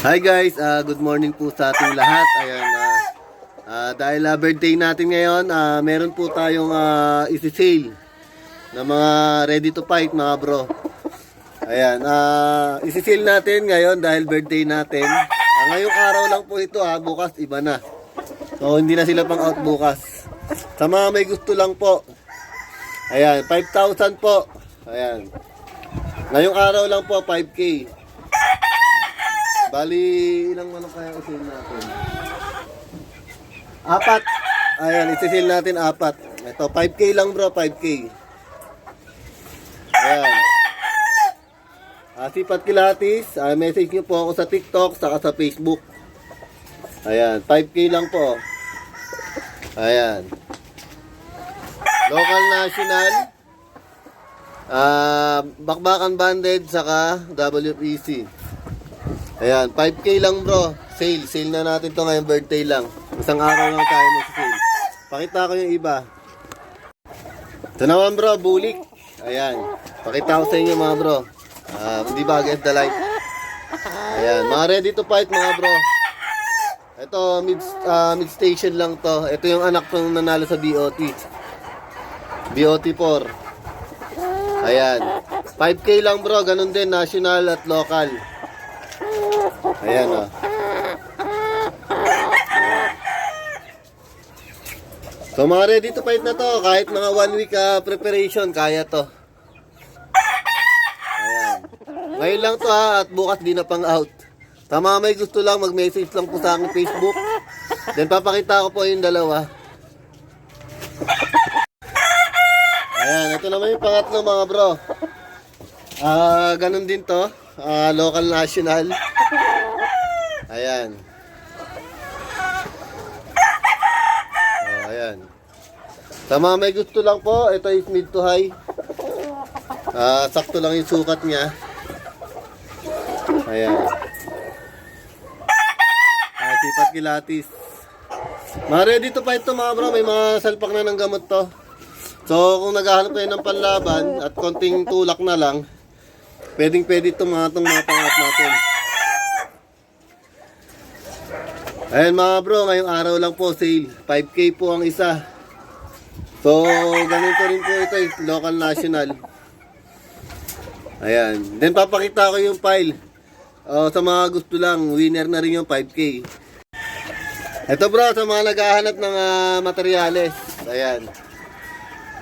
Hi guys, ah, good morning po sa ating lahat. Ayan, ah, ah, dahil ah, birthday natin ngayon, ah, meron po tayong uh, isi-sale na mga ready to fight mga bro. Ayan, ah, isi-sale natin ngayon dahil birthday natin. Ah, ngayong araw lang po ito ha, bukas iba na. So hindi na sila pang out bukas. Sa mga may gusto lang po. Ayan, 5,000 po. Ayan. Ngayong araw lang po, 5K. Bali, ilang manok kaya isil natin? Apat. Ayan, isisil natin apat. Ito, 5K lang bro, 5K. Ayan. Ah, Sipat Kilatis, ah, message nyo po ako sa TikTok, saka sa Facebook. Ayan, 5K lang po. Ayan. Local national. Ah, bakbakan banded saka WPC. Ayan, 5K lang bro. Sale, sale na natin to ngayong birthday lang. Isang araw lang tayo mag-sale. Pakita ko yung iba. Ito naman bro, bulik. Ayan, pakita ko sa inyo mga bro. Ah, di ba against the light? Ayan, mga ready to fight mga bro. Ito, mid, ah, mid station lang to. Ito yung anak kong nanalo sa BOT. BOT 4. Ayan. 5K lang bro, ganun din, national at local. Ayan o. So mga ready to fight na to, kahit mga one week ah, preparation, kaya to. Ayan. Ngayon lang to ha, at bukas di na pang out. Sa mga may gusto lang, mag-message lang po sa aking Facebook. Then papakita ko po yung dalawa. Ayan, ito naman yung pangatlo mga bro. Ah, ganun din to. Ah, local national. Ayan. Oh, ayan. Sa may gusto lang po, ito is mid to high. Ah, sakto lang yung sukat niya. Ayan. Ah, sipat kilatis. Mga ready to fight to mga bro, may mga salpak na ng gamot to. So, kung naghahanap kayo ng panlaban at konting tulak na lang, pwedeng pwede itong mga itong mga pangat natin. Ayan mga bro, ngayong araw lang po sale. 5K po ang isa. So, ganito rin po ito, eh, local national. Ayan. Then papakita ko yung file. Oh, sa mga gusto lang, winner na rin yung 5K. Ito bro, sa mga naghahanap ng ah, materyales. Ayan.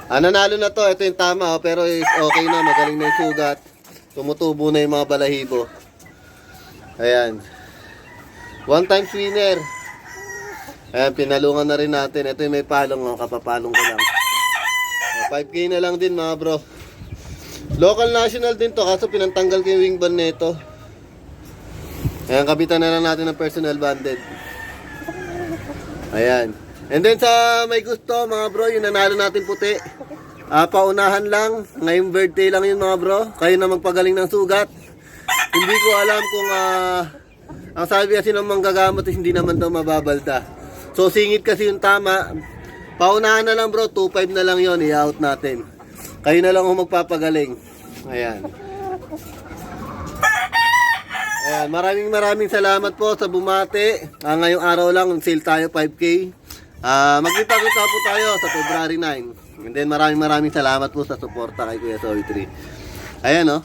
Ah, nanalo na to. Ito yung tama, oh, pero is okay na. Magaling na yung sugat. Tumutubo na yung mga balahibo. Ayan. One time winner. Ayan, pinalungan na rin natin. Ito yung may palong, oh, kapapalong ko lang. Oh, 5K na lang din mga bro. Local national din to, kaso pinantanggal ko yung wing band nito. Ayan, kapitan na lang natin ng personal banded. Ayan. And then sa may gusto, mga bro, yung nanalo natin puti. Ah, paunahan lang. Ngayong birthday lang yun, mga bro. Kayo na magpagaling ng sugat. Hindi ko alam kung ah, ang sabi kasi ng manggagamot is hindi naman daw mababalta. So singit kasi yung tama. Paunahan na lang bro, 2.5 na lang yon i-out natin. Kayo na lang ang magpapagaling. Ayan. Ayan, maraming maraming salamat po sa bumate. Ah, ngayong araw lang, sale tayo 5K. Ah, magkita-kita po tayo sa February 9. And then maraming maraming salamat po sa suporta kay Kuya Soy 3. Ayan oh.